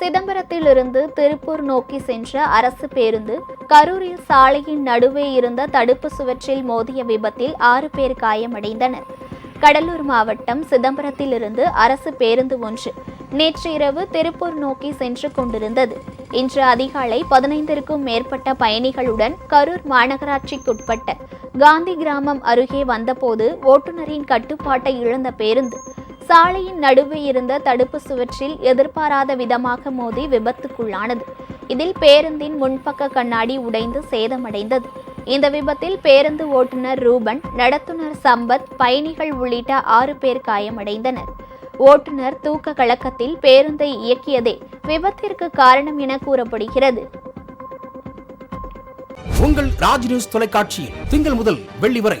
சிதம்பரத்திலிருந்து திருப்பூர் நோக்கி சென்ற அரசு பேருந்து கரூரில் சாலையின் நடுவே இருந்த தடுப்பு சுவற்றில் மோதிய விபத்தில் ஆறு பேர் காயமடைந்தனர். கடலூர் மாவட்டம் சிதம்பரத்திலிருந்து அரசு பேருந்து ஒன்று நேற்று இரவு திருப்பூர் நோக்கி சென்று கொண்டிருந்தது. இன்று அதிகாலை பதினைந்திற்கும் மேற்பட்ட பயணிகளுடன் கரூர் மாநகராட்சிக்குட்பட்ட காந்தி கிராமம் அருகே வந்தபோது ஓட்டுநரின் கட்டுப்பாட்டை இழந்த பேருந்து சாலையின் நடுவே இருந்த தடுப்பு சுவற்றில் எதிர்பாராத விதமாக மோதி விபத்துக்குள்ளானது. இதில் பேருந்தின் முன்பக்க கண்ணாடி உடைந்து சேதமடைந்தது. இந்த விபத்தில் பேருந்து ஓட்டுநர் ரூபன் நடத்துனர் சம்பத் பயணிகள் உள்ளிட்ட ஆறு பேர் காயமடைந்தனர். ஓட்டுநர் தூக்க கலக்கத்தில் பேருந்தை இயக்கியதே விபத்திற்கு காரணம் என கூறப்படுகிறது. உங்கள் ராஜ் நியூஸ் தொலைக்காட்சியில் திங்கள் முதல் வெள்ளி வரை